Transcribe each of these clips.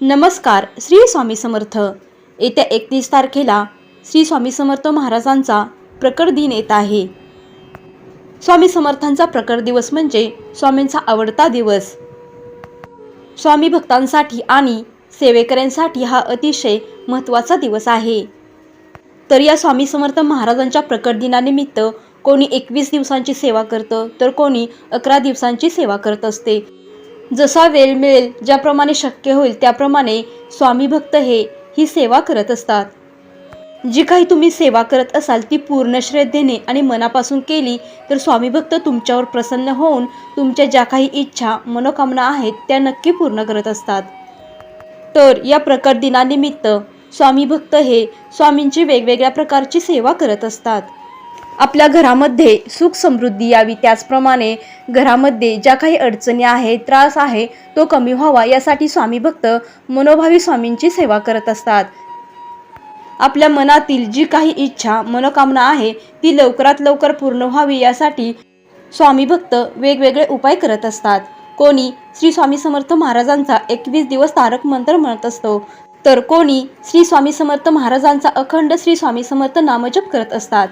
नमस्कार श्री स्वामी समर्थ. येत्या एकतीस तारखेला श्री स्वामी समर्थ महाराजांचा प्रकट दिन येत आहे. स्वामी समर्थांचा प्रकट दिवस म्हणजे स्वामींचा आवडता दिवस. स्वामी भक्तांसाठी आणि सेवेकऱ्यांसाठी हा अतिशय महत्त्वाचा दिवस आहे. तर या स्वामी समर्थ महाराजांच्या प्रकट दिनानिमित्त कोणी एकवीस दिवसांची सेवा करतं तर कोणी अकरा दिवसांची सेवा करत असते. जसा वेळ मिळेल ज्याप्रमाणे शक्य होईल त्याप्रमाणे स्वामी भक्त हे ही सेवा करत असतात. जी काही तुम्ही सेवा करत असाल ती पूर्ण श्रद्धेने आणि मनापासून केली तर स्वामी भक्त तुमच्यावर प्रसन्न होऊन तुमच्या ज्या काही इच्छा मनोकामना आहेत त्या नक्की पूर्ण करत असतात. तर या प्रकट दिनानिमित्त स्वामी भक्त हे स्वामींची वेगवेगळ्या प्रकारची सेवा करत असतात. आपल्या घरामध्ये सुख समृद्धी यावी. त्याचप्रमाणे घरामध्ये ज्या काही अडचणी आहेत त्रास आहे तो कमी व्हावा यासाठी स्वामी भक्त मनोभावी स्वामींची सेवा करत असतात. आपल्या मनातील जी काही इच्छा मनोकामना आहे ती लवकरात लवकर पूर्ण व्हावी यासाठी स्वामी भक्त वेगवेगळे उपाय करत असतात. कोणी श्री स्वामी समर्थ महाराजांचा एकवीस दिवस तारक मंत्र म्हणत असतो तर कोणी श्री स्वामी समर्थ महाराजांचा अखंड श्री स्वामी समर्थ नामजप करत असतात.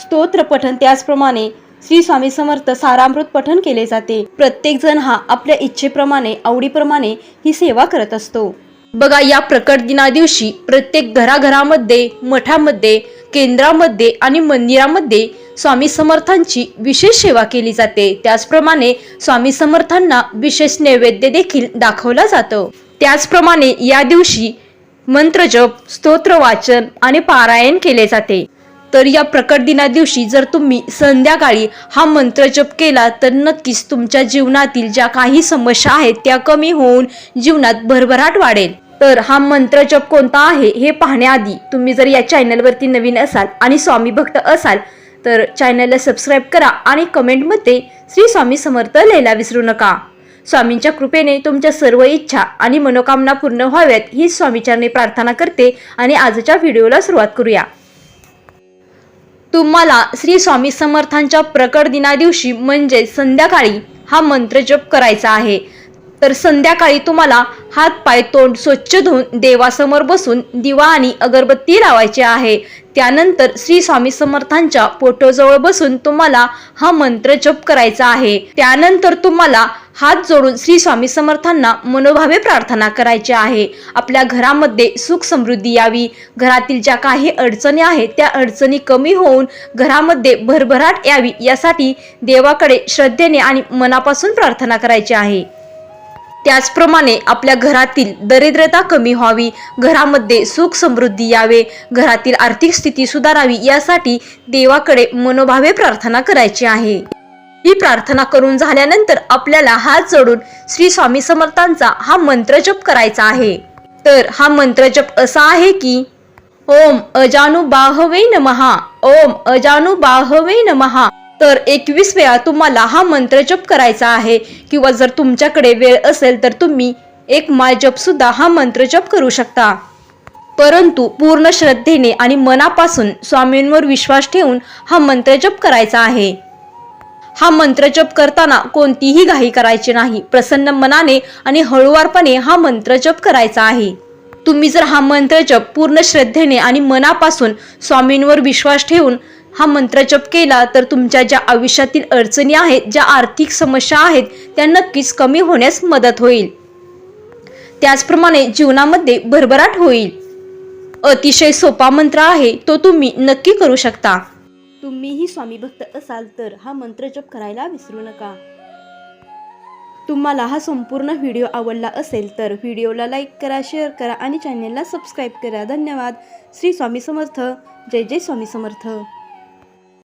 स्तोत्र पठण त्याचप्रमाणे श्री स्वामी समर्थ सारामृत पठण केले जाते. प्रत्येक जण हा आपल्या इच्छेप्रमाणे आवडीप्रमाणे ही सेवा करत असतो. बघा या प्रकट दिना दिवशी प्रत्येक घराघरामध्ये मठामध्ये केंद्रामध्ये आणि मंदिरामध्ये स्वामी समर्थांची विशेष सेवा केली जाते. त्याचप्रमाणे स्वामी समर्थांना विशेष नैवेद्य देखील दाखवला जातो. त्याचप्रमाणे या दिवशी मंत्रजप स्तोत्र वाचन आणि पारायण केले जाते. तर या प्रकट दिना दिवशी जर तुम्ही संध्याकाळी हा मंत्र जप केला तर नक्कीच तुमच्या जीवनातील ज्या काही समस्या आहेत त्या कमी होऊन जीवनात भरभराट वाढेल. तर हा मंत्र जप कोणता आहे हे पाहण्याआधी तुम्ही जर या चॅनलवरती नवीन असाल आणि स्वामी भक्त असाल तर चॅनलला सबस्क्राईब करा आणि कमेंटमध्ये श्री स्वामी समर्थ लिहायला विसरू नका. स्वामींच्या कृपेने तुमच्या सर्व इच्छा आणि मनोकामना पूर्ण व्हाव्यात ही स्वामीचरणी प्रार्थना करते आणि आजच्या व्हिडिओला सुरुवात करूया. तुम्हाला श्री स्वामी समर्थांच्या प्रकट दिना दिवशी म्हणजे संध्याकाळी हा मंत्र जप करायचा आहे. तर संध्याकाळी तुम्हाला हात पाय तोंड स्वच्छ धुवून देवासमोर बसून दिवा आणि अगरबत्ती लावायची आहे. त्यानंतर श्री स्वामी समर्थांच्या पोटोजवळ बसून तुम्हाला हा मंत्र जप करायचा आहे. त्यानंतर तुम्हाला हात जोडून श्री स्वामी समर्थांना मनोभावे प्रार्थना करायची आहे. आपल्या घरामध्ये सुख समृद्धी यावी. घरातील ज्या काही अडचणी आहेत त्या अडचणी कमी होऊन घरामध्ये भरभराट यावी यासाठी देवाकडे श्रद्धेने आणि मनापासून प्रार्थना करायची आहे. त्याचप्रमाणे आपल्या घरातील दरिद्रता कमी व्हावी घरामध्ये सुख समृद्धी यावे घरातील आर्थिक स्थिती सुधारावी यासाठी देवाकडे मनोभावे प्रार्थना करायची आहे. ही प्रार्थना करून झाल्यानंतर आपल्याला हात जोडून श्री स्वामी समर्थांचा हा मंत्र जप करायचा आहे. तर हा मंत्र जप असा आहे की ओम अजानु बाहवे नमहा ओम अजानु बाहवे नमहा. तर एकवीस वेळा तुम्हाला हा मंत्र जप करायचा आहे. किंवा जर तुमच्याकडे वेळ असेल तर तुम्ही एक माय जप सुद्धा हा मंत्र जप करू शकता. परंतु पूर्ण श्रद्धेने आणि मनापासून स्वामींवर विश्वास ठेवून हा मंत्र जप करायचा आहे. हा मंत्र जप करताना कोणतीही घाई करायची नाही. प्रसन्न मनाने आणि हळुवारपणे हा मंत्र जप करायचा आहे. तुम्ही जर हा मंत्र जप पूर्ण श्रद्धेने आणि मनापासून स्वामींवर विश्वास ठेवून हा मंत्र जप केला तर तुमच्या ज्या आयुष्यातील अडचणी आहेत ज्या आर्थिक समस्या आहेत त्या नक्कीच कमी होण्यास मदत होईल. त्याचप्रमाणे जीवनामध्ये भरभराट होईल. अतिशय सोपा मंत्र आहे तो तुम्ही नक्की करू शकता. तुम्हीही स्वामी भक्त असाल तर हा मंत्र जप करायला विसरू नका. तुम्हाला हा संपूर्ण व्हिडिओ आवडला असेल तर व्हिडिओला लाईक करा शेअर करा आणि चॅनलला सबस्क्राईब करा. धन्यवाद. श्री स्वामी समर्थ. जय जय स्वामी समर्थ.